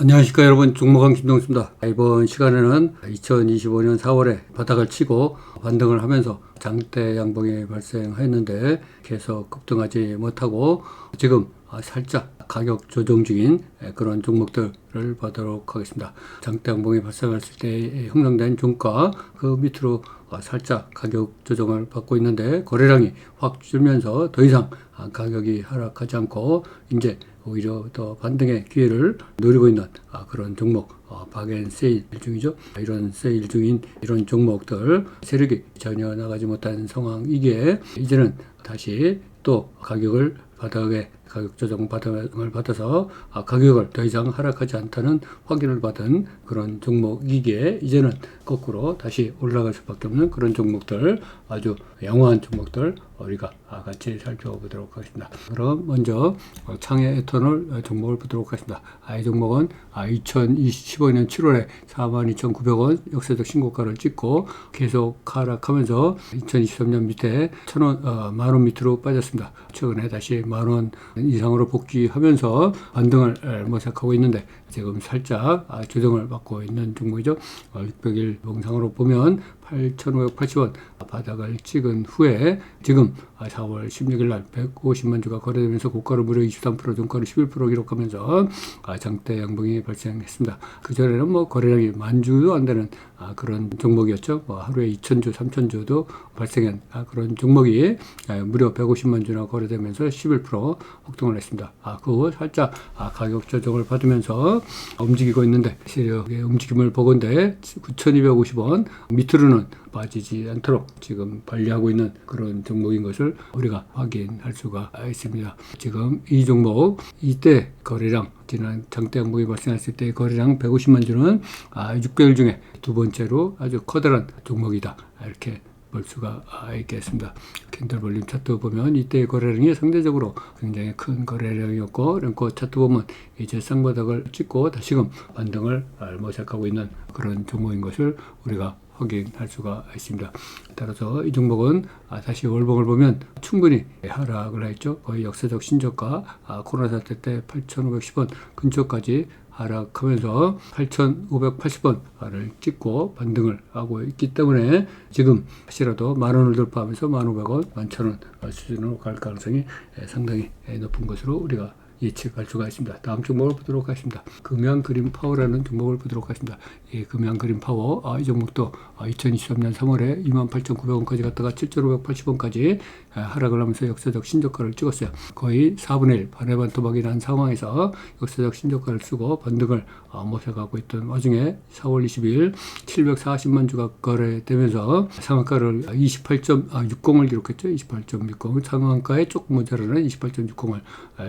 안녕하십니까 여러분 종목왕 김동수입니다. 이번 시간에는 2025년 4월에 바닥을 치고 반등을 하면서 장대 양봉이 발생했는데 계속 급등하지 못하고 지금 살짝 가격 조정 중인 그런 종목들을 보도록 하겠습니다. 장대 양봉이 발생했을 때 형성된 종가 그 밑으로 살짝 가격 조정을 받고 있는데 거래량이 확 줄면서 더 이상 가격이 하락하지 않고 이제 오히려 더 반등의 기회를 노리고 있는 아, 그런 종목 어, 박앤 세일 중이죠. 이런 세일 중인 이런 종목들 세력이 전혀 나가지 못한 상황이기에 이제는 다시 또 가격을 바닥에 가격 조정 바닥을 받아서 아, 가격을 더 이상 하락하지 않다는 확인을 받은 그런 종목이기에 이제는 거꾸로 다시 올라갈 수밖에 없는 그런 종목들 아주 양호한 종목들 우리가 같이 살펴보도록 하겠습니다. 그럼 먼저 창의 에터널 종목을 보도록 하겠습니다. 아, 이 종목은 2015년 7월에 42,900원 역사적 신고가를 찍고 계속 하락하면서 2023년 밑에 천원 어, 만원 밑으로 빠졌습니다. 최근에 다시 만원 이상으로 복귀하면서 반등을 모색하고 있는데 지금 살짝 아, 조정을 받고 있는 종목이죠. 600일 어, 영상으로 보면 8,580원 바닥을 찍은 후에 지금 4월 16일 날 150만 주가 거래되면서 고가를 무려 23% 종가를 11% 기록하면서 아, 장대 양봉이 발생했습니다. 그 전에는 뭐 거래량이 만 주도 안 되는 아, 그런 종목이었죠. 뭐 하루에 2,000주, 3,000주도 발생한 그런 종목이 무려 150만 주나 거래되면서 11% 폭등을 했습니다. 그 후 살짝 가격 조정을 받으면서 움직이고 있는데 세력의 움직임을 보건대 9,250원 밑으로는 빠지지 않도록 지금 관리하고 있는 그런 종목인 것을 우리가 확인할 수가 있습니다. 지금 이 종목 이때 거래량 지난 장대 항목이 발생했을 때 거래량 150만 주는 6개월 중에 두 번째로 아주 커다란 종목이다. 이렇게 볼 수가 있겠습니다. 캔들 볼륨 차트 보면 이때 거래량이 상대적으로 굉장히 큰 거래량이었고 랭코 차트 보면 이제 쌍바닥을 찍고 다시금 반등을 모색하고 있는 그런 종목인 것을 우리가 확인할 수가 있습니다. 따라서 이 종목은 다시 월봉을 보면 충분히 하락을 했죠. 거의 역사적 신저가 코로나 사태 때 8,510원 근처까지 하락하면서 8,580원을 찍고 반등을 하고 있기 때문에 지금 혹시라도 만 원을 돌파하면서 1,500원, 11,000원 수준으로 갈 가능성이 상당히 높은 것으로 우리가 예측할 수가 있습니다. 다음 종목을 보도록 하겠습니다. 금양 그린 파워라는 종목을 보도록 하겠습니다. 이 금양 그린 파워, 아, 이 종목도 2023년 3월에 28,900원까지 갔다가 7,580원까지 하락을 하면서 역사적 신저가를 찍었어요. 거의 4분의 1, 반의 반 토막이 난 상황에서 역사적 신저가를 쓰고 반등을 어, 모색하고 있던 와중에 4월 20일 740만 주가 거래되면서 상한가를 28.60을 기록했죠. 28.60 상한가에 조금 모자라는 28.60을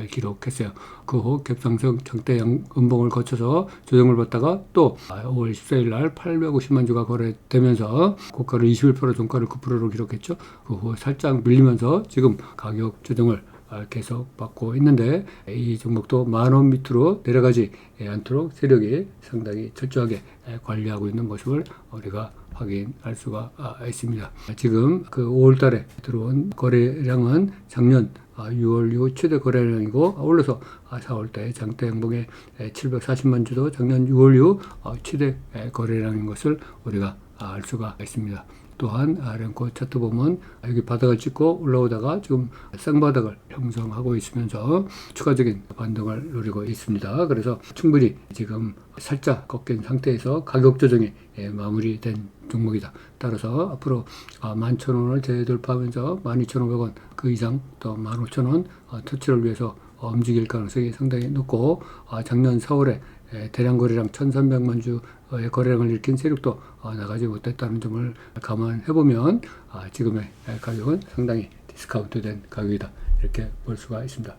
기록했어요. 그 후 갭상승 장대 연봉을 거쳐서 조정을 받다가 또 5월 14일 날 850만 주가 거래되면서 고가를 21% 종가를 9%로 기록했죠. 그 후 살짝 밀리면서 지금 가격 조정을 계속 받고 있는데 이 종목도 만 원 밑으로 내려가지 않도록 세력이 상당히 철저하게 관리하고 있는 모습을 우리가 확인할 수가 있습니다. 지금 그 5월 달에 들어온 거래량은 작년 6월 이후 최대 거래량이고 올라서 4월 달 장대 양봉에 740만 주도 작년 6월 이후 최대 거래량인 것을 우리가 알 수가 있습니다. 또한 랭코 차트 보면 여기 바닥을 찍고 올라오다가 지금 쌍바닥을 형성하고 있으면서 추가적인 반등을 노리고 있습니다. 그래서 충분히 지금 살짝 꺾인 상태에서 가격 조정이 예, 마무리된 종목이다. 따라서 앞으로 11,000원을 재돌파하면서 12,500원 그 이상 또 15,000원 어, 터치를 위해서 움직일 가능성이 상당히 높고 아, 작년 4월에 대량 거래량 1,300만 주의 거래량을 일으킨 세력도 어, 나가지 못했다는 점을 감안해 보면 아, 지금의 가격은 상당히 디스카운트된 가격이다 이렇게 볼 수가 있습니다.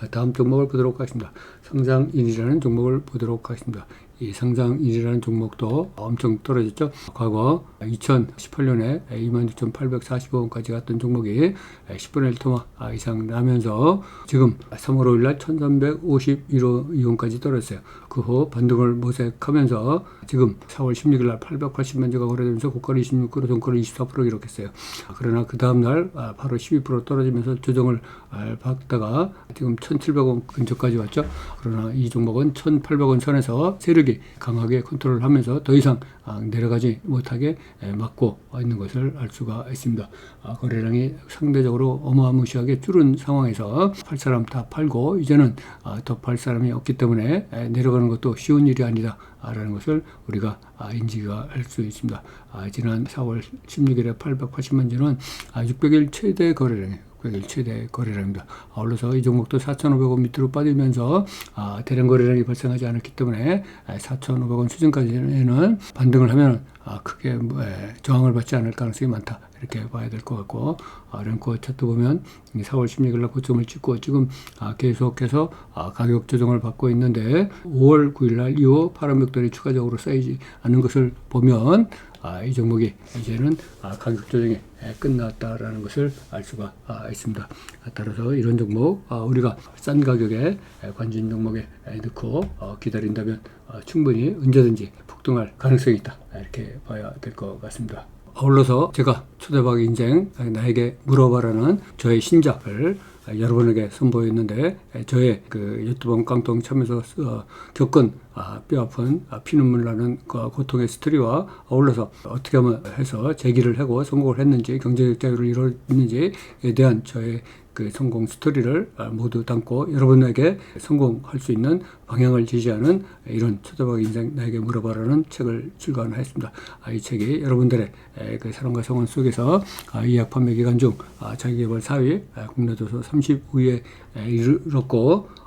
아, 다음 종목을 보도록 하겠습니다. 성장인이라는 종목을 보도록 하겠습니다. 이 상장일이라는 종목도 엄청 떨어졌죠. 과거 2018년에 26,845원까지 갔던 종목이 10분의 1 토마 이상 나면서 지금 3월 5일 날 1,351원까지 떨어졌어요. 그 후 반등을 모색하면서 지금 4월 16일 날 880만 주가 거래되면서 고가를 26%, 종가를 24% 기록했어요. 그러나 그 다음 날 아, 바로 12% 떨어지면서 조정을 아, 받다가 지금 1,700원 근처까지 왔죠. 그러나 이 종목은 1,800원 선에서 세력 이 강하게 컨트롤 하면서 더 이상 아, 내려가지 못하게 에, 막고 있는 것을 알 수가 있습니다. 아, 거래량이 상대적으로 어마무시하게 줄은 상황에서 팔 사람 다 팔고 이제는 아, 더팔 사람이 없기 때문에 에, 내려가는 것도 쉬운 일이 아니다. 라는 것을 우리가 아, 인지가 할 수 있습니다. 아, 지난 4월 16일에 880만 주는 아, 600일 최대 거래량 600일 최대 거래량입니다. 아울러서 이 종목도 4,500원 밑으로 빠지면서 아, 대량 거래량이 발생하지 않았기 때문에 4,500원 수준까지는 반등을 하면 아, 크게 뭐, 에, 저항을 받지 않을 가능성이 많다. 이렇게 봐야 될 것 같고 아, 랭코 차트 보면 4월 16일 날 고점을 찍고 지금 아, 계속해서 아, 가격 조정을 받고 있는데 5월 9일 날 이후 파란 벽돌이 추가적으로 쌓이지 않는 것을 보면 아, 이 종목이 이제는 아, 가격 조정이 에, 끝났다라는 것을 알 수가 아, 있습니다. 아, 따라서 이런 종목 아, 우리가 싼 가격에 에, 관심 종목에 에, 넣고 어, 기다린다면 어, 충분히 언제든지 폭등할 가능성이 있다 이렇게 봐야 될 것 같습니다. 아울러서 제가 초대박 인생 나에게 물어봐라는 저의 신작을 여러분에게 선보였는데 저의 그 유튜브 깡통 참여서 어, 겪은 아, 뼈 아픈 아, 피눈물 나는 그 고통의 스토리와 어울러서 어떻게 하면 해서 제기를 하고 성공을 했는지 경제적 자유를 이뤘는지에 대한 저의 그 성공 스토리를 아, 모두 담고 여러분에게 성공할 수 있는 방향을 제시하는 이런 초대박 인생 나에게 물어봐라는 책을 출간하였습니다. 아, 이 책이 여러분들의 에, 그 사랑과 성원 속에서 아, 이약 판매 기간 중 아, 자기개발 4위, 아, 국내 도서 35위에 이르렀고 예,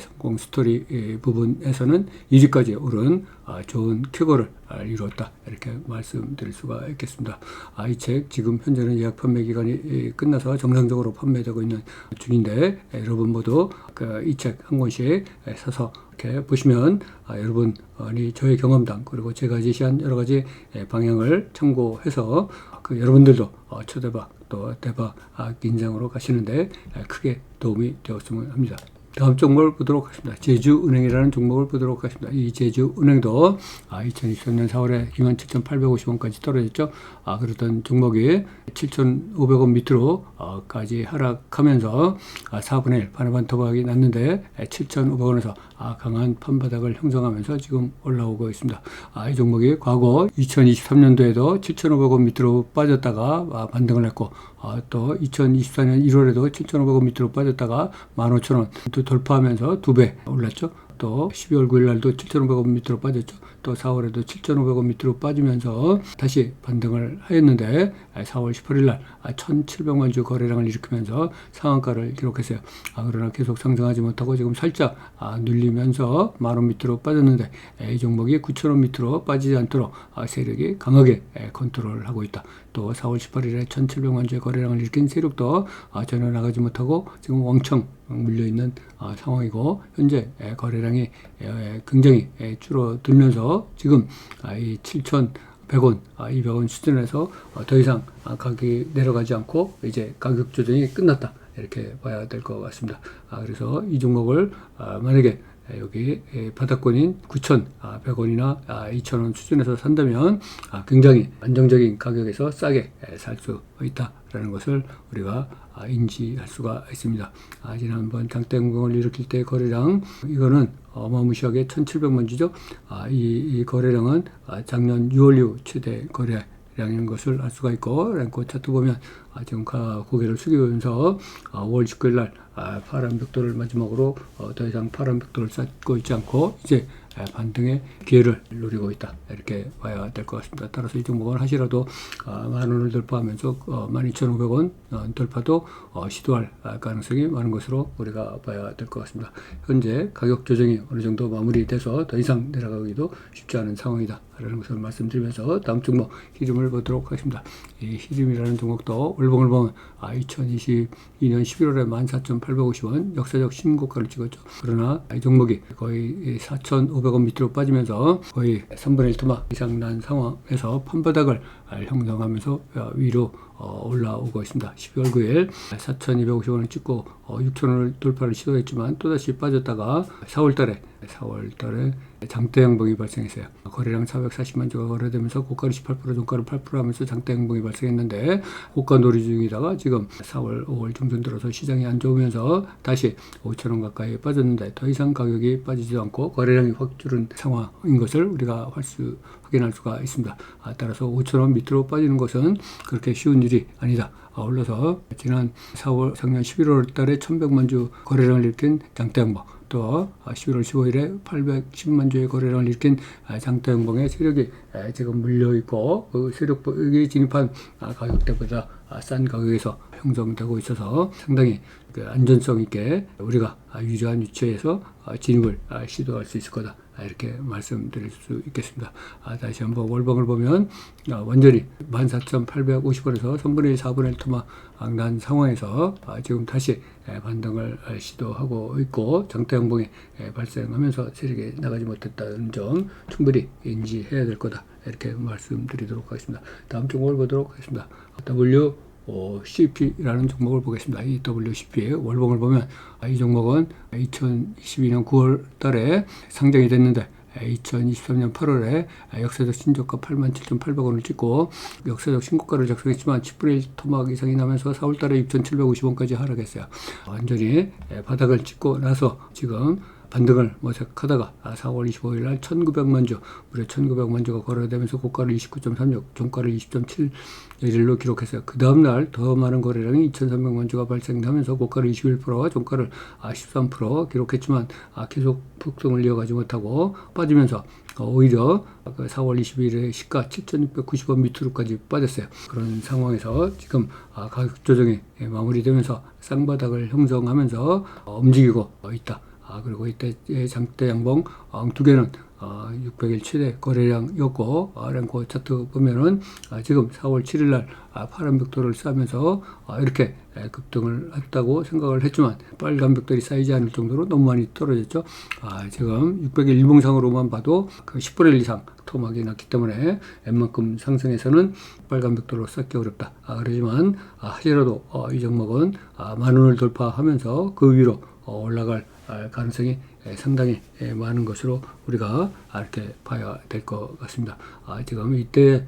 성공 스토리 예, 부분에서는 1위까지 오른 아, 좋은 쾌거를 아, 이루었다 이렇게 말씀드릴 수가 있겠습니다. 아, 이책 지금 현재는 예약 판매 기간이 예, 끝나서 정상적으로 판매되고 있는 중인데 예, 여러분 모두 그이책 한 권씩 예, 사서 이렇게 보시면 아, 여러분이 저의 경험담 그리고 제가 제시한 여러 가지 예, 방향을 참고해서 그 여러분들도 어, 초대박 또 대박 아, 인장으로 가시는데 예, 크게 도움이 되었으면 합니다. 다음 종목을 보도록 하겠습니다. 제주은행이라는 종목을 보도록 하겠습니다. 이 제주은행도 아, 2023년 4월에 27,850원까지 떨어졌죠. 아, 그랬던 종목이 7,500원 밑으로 어, 까지 하락하면서 아, 4분의 1 반환반 토박이 났는데 7,500원에서 아, 강한 판바닥을 형성하면서 지금 올라오고 있습니다. 아, 이 종목이 과거 2023년도에도 7,500원 밑으로 빠졌다가 아, 반등을 했고 아, 또 2024년 1월에도 7,500원 밑으로 빠졌다가 15,000원 또 돌파하면서 두 배 올랐죠. 또 12월 9일 날도 7,500원 밑으로 빠졌죠. 또 4월에도 7,500원 밑으로 빠지면서 다시 반등을 하였는데 4월 18일 날 1,700만 주 거래량을 일으키면서 상한가를 기록했어요. 아, 그러나 계속 상승하지 못하고 지금 살짝 아, 눌리면서 만 원 밑으로 빠졌는데 이 종목이 9,000원 밑으로 빠지지 않도록 아, 세력이 강하게 컨트롤하고 있다. 또 4월 18일에 1,700만 주의 거래량을 일으킨 세력도 아, 전혀 나가지 못하고 지금 왕청 물려 있는 아, 상황이고 현재 에, 거래량이 에, 굉장히 에, 줄어들면서 지금 아, 이 7,100원, 아, 200원 수준에서 어, 더 이상 아, 가격이 내려가지 않고 이제 가격 조정이 끝났다 이렇게 봐야 될 것 같습니다. 아, 그래서 이 종목을 아, 만약에 에, 여기 에, 바닥권인 9,100원이나 아, 2,000원 수준에서 산다면 아, 굉장히 안정적인 가격에서 싸게 살 수 있다라는 것을 우리가 아, 인지할 수가 있습니다. 아, 지난번 장대공을 일으킬 때 거래량 이거는 어마무시하게 1,700만 주죠. 아, 이, 이 거래량은 아, 작년 6월 이후 최대 거래 량인 것을 알 수가 있고 랭코 차트 보면 아, 지금 가 고개를 숙이면서 아, 5월 19일 날 아, 파란 벽돌을 마지막으로 어, 더 이상 파란 벽돌을 쌓고 있지 않고 이제 아, 반등의 기회를 노리고 있다 이렇게 봐야 될 것 같습니다. 따라서 이 종목을 하시라도 아, 만 원을 돌파하면서 어, 12,500원 어, 돌파도 어, 시도할 아, 가능성이 많은 것으로 우리가 봐야 될 것 같습니다. 현재 가격 조정이 어느 정도 마무리돼서 더 이상 내려가기도 쉽지 않은 상황이다 라는 것을 말씀드리면서 다음 종목 히림을 보도록 하겠습니다. 이 히림이라는 종목도 보면 아, 2022년 11월에 14,850원 역사적 신고가를 찍었죠. 그러나 이 종목이 거의 4,500원 밑으로 빠지면서 거의 3분의 1 토막 이상 난 상황에서 판바닥을 형성하면서 위로 어, 올라오고 있습니다. 12월 9일 4,250원을 찍고 어, 6,000원을 돌파를 시도했지만 또다시 빠졌다가 4월 달에 4월 달에 장대 양봉이 발생했어요. 거래량 440만 주가 거래되면서 고가를 18% 종가를 8% 하면서 장대 양봉이 발생했는데 고가 놀이 중이다가 지금 4월 5월 중순 들어서 시장이 안 좋으면서 다시 5천 원 가까이 빠졌는데 더 이상 가격이 빠지지도 않고 거래량이 확 줄은 상황인 것을 우리가 할수 확인할 수가 있습니다. 아, 따라서 5천 원 밑으로 빠지는 것은 그렇게 쉬운 일이 아니다. 아울러서 지난 4월 작년 11월 달에 1100만 주 거래량을 일으킨 장대양봉 또 11월 15일에 810만 주의 거래량을 일으킨 장대양봉의 세력이 지금 물려 있고 그 세력이 진입한 가격대보다 싼 가격에서 형성되고 있어서 상당히 그 안전성 있게 우리가 유리한 위치에서 진입을 시도할 수 있을 거다. 이렇게 말씀드릴 수 있겠습니다. 아, 다시 한번 월봉을 보면 아, 완전히 14,850원에서 3분의 1, 4분의 1 토막 난 상황에서 아, 지금 다시 에, 반등을 에, 시도하고 있고 장대 양봉이 에, 발생하면서 세력이 나가지 못했다는 점 충분히 인지해야 될 거다. 이렇게 말씀드리도록 하겠습니다. 다음 종목을 보도록 하겠습니다. W 어, CP라는 종목을 보겠습니다. 이 WCP 월봉을 보면 아, 이 종목은 2022년 9월 달에 상장이 됐는데 2023년 8월에 역사적 신저가 87,800원을 찍고 역사적 신고가를 작성했지만 10분의 1 토막 이상이 나면서 4월 달에 6,750원까지 하락했어요. 완전히 바닥을 찍고 나서 지금 반등을 모색하다가 4월 25일 날 1900만 주, 무려 1900만 주가 거래되면서 고가를 29.36, 종가를 20.71로 기록했어요. 그 다음날 더 많은 거래량이 2300만 주가 발생하면서 고가를 21%와 종가를 13% 기록했지만 계속 폭등을 이어가지 못하고 빠지면서 오히려 4월 22일에 시가 7,690원 밑으로까지 빠졌어요. 그런 상황에서 지금 가격 조정이 마무리되면서 쌍바닥을 형성하면서 움직이고 있다. 아, 그리고 이때 장대 양봉 어, 두 개는 어, 600일 최대 거래량이었고 어, 랭코 차트 보면은 아, 지금 4월 7일 날 아, 파란 벽돌을 쌓으면서 아, 이렇게 에, 급등을 했다고 생각을 했지만 빨간 벽돌이 쌓이지 않을 정도로 너무 많이 떨어졌죠. 아, 지금 600일 일봉상으로만 봐도 그 10분의 1 이상 토막이 났기 때문에 웬만큼 상승해서는 빨간 벽돌로 쌓기 어렵다. 아, 그러지만 아, 하지라도 어, 이 종목은 아, 만 원을 돌파하면서 그 위로 어, 올라갈 가능성이 상당히 많은 것으로 우리가 이렇게 봐야 될 것 같습니다. 아, 지금 이때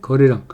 거래량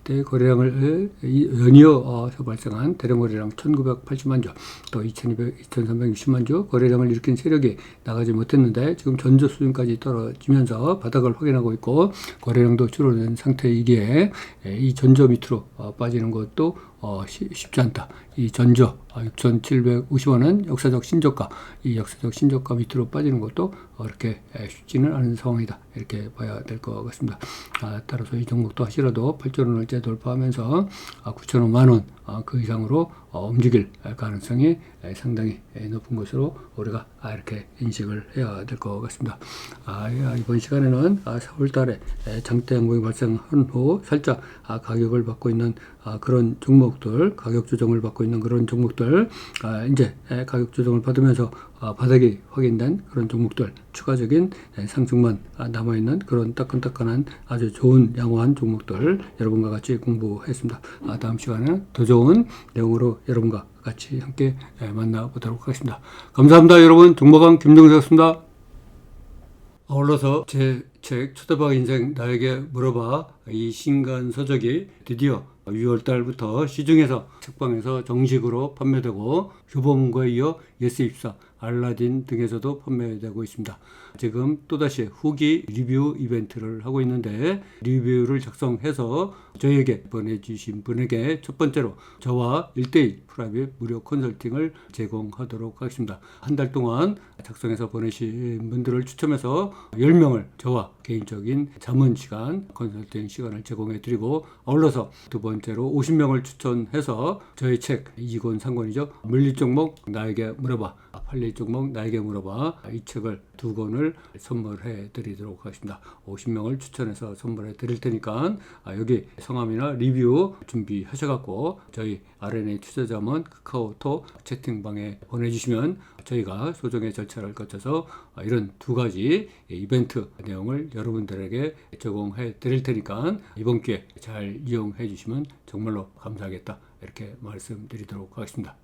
이때 거래량을 연이어서 발생한 대량 거래량 1980만 주, 또 2200, 2360만 주 거래량을 일으킨 세력이 나가지 못했는데 지금 전조 수준까지 떨어지면서 바닥을 확인하고 있고 거래량도 줄어든 상태이기에 이 전조 밑으로 어, 빠지는 것도 어, 쉽지 않다. 이 전저 6,750원은 역사적 신저가, 이 역사적 신저가 밑으로 빠지는 것도 그렇게 쉽지는 않은 상황이다. 이렇게 봐야 될 것 같습니다. 아, 따라서 이 종목도 하시라도 8,000원을 돌파하면서 아, 9,000원, 만원 아, 그 이상으로 어, 움직일 가능성이 상당히 높은 것으로 우리가 아, 이렇게 인식을 해야 될 것 같습니다. 아, 이번 시간에는 4월 달에 장대 양봉이 발생한 후 살짝 가격을 받고 있는 그런 종목들, 가격 조정을 받고 있는 그런 종목들, 이제 가격 조정을 받으면서 바닥이 확인된 그런 종목들, 추가적인 상승만 남아있는 그런 따끈따끈한 아주 좋은 양호한 종목들 여러분과 같이 공부했습니다. 다음 시간에는 더 좋은 내용으로 여러분과 같이 함께 만나보도록 하겠습니다. 감사합니다. 여러분. 종목왕 김동석이었습니다. 아울러서 제 책 초대박 인생 나에게 물어봐 이 신간 서적이 드디어 6월 달부터 시중에서 책방에서 정식으로 판매되고 교보문고에 이어 예스24 알라딘 등에서도 판매되고 있습니다. 지금 또다시 후기 리뷰 이벤트를 하고 있는데 리뷰를 작성해서 저에게 보내주신 분에게 첫 번째로 저와 1대1 프라이빗 무료 컨설팅을 제공하도록 하겠습니다. 한 달 동안 작성해서 보내신 분들을 추첨해서 10명을 저와 개인적인 자문 시간, 컨설팅 시간을 제공해 드리고 아울러서 두 번째 로 50명을 추천해서 저희 책 이권 상권이죠. 물리 종목 나에게 물어봐. 팔리 종목 나에게 물어봐. 이 책을 두 권을 선물해 드리도록 하겠습니다. 50명을 추천해서 선물해 드릴 테니까 아, 여기 성함이나 리뷰 준비하셔 갖고 저희 RNA 투자자문 카카오톡 채팅방에 보내 주시면 저희가 소정의 절차를 거쳐서 아, 이런 두 가지 이벤트 내용을 여러분들에게 제공해 드릴 테니까 이번 기회 잘 이용해 주시면 정말로 감사하겠다 이렇게 말씀드리도록 하겠습니다.